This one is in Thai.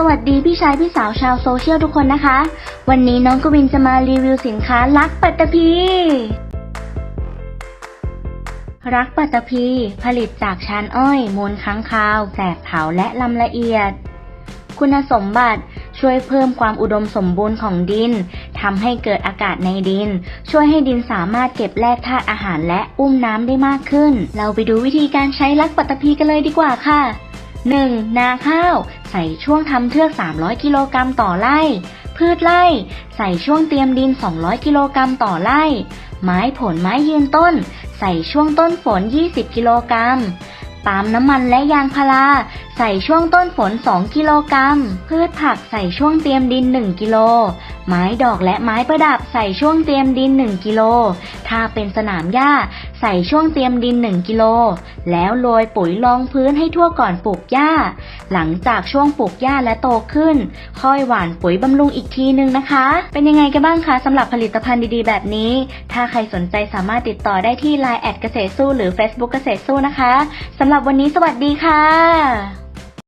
สวัสดีพี่ชายพี่สาวชาวโซเชียลทุกคนนะคะ วันนี้น้องกวินจะมารีวิวสินค้ารักปัตตภีรักปัตตภีผลิตจากชานอ้อยมูลค้างคาวแสบเผาและลำละเอียด คุณสมบัติช่วยเพิ่มความอุดมสมบูรณ์ของดินทำให้เกิดอากาศในดิน ช่วยให้ดินสามารถเก็บแร่ธาตุอาหารและอุ้มน้ำได้มากขึ้น เราไปดูวิธีการใช้ลักปัตตภีกันเลยดีกว่าค่ะ 1. นาข้าว ใส่ช่วงทำเทือก 300 กิโลกรัมต่อไร่ พืชไร่ ใส่ช่วงเตรียมดิน 200 กิโลกรัมต่อไร่ ไม้ผลไม้ยืนต้น ใส่ช่วงต้นฝน 20 กิโลกรัมปาล์มน้ำมันและยางพาราใส่ช่วงต้นฝน 2 กิโลกรัม พืชผักใส่ช่วงเตรียมดิน 1 กิโล ไม้ดอกและไม้ประดับใส่ช่วงเตรียมดิน 1 กิโล ถ้าเป็นสนามหญ้าใส่ช่วงเตรียมดิน 1 กิโล แล้วโรยปุ๋ยรองพื้นให้ทั่วก่อนปลูกหญ้า หลังจากช่วงปลูกหญ้าและโตขึ้น ค่อยหว่านปุ๋ยบำรุงอีกทีนึงนะคะ เป็นยังไงกันบ้างคะสำหรับผลิตภัณฑ์ดีๆ แบบนี้ ถ้าใครสนใจสามารถติดต่อได้ที่ Line แอดเกษตรสู้หรือ Facebook เกษตรสู้นะคะสำหรับวันนี้สวัสดีค่ะ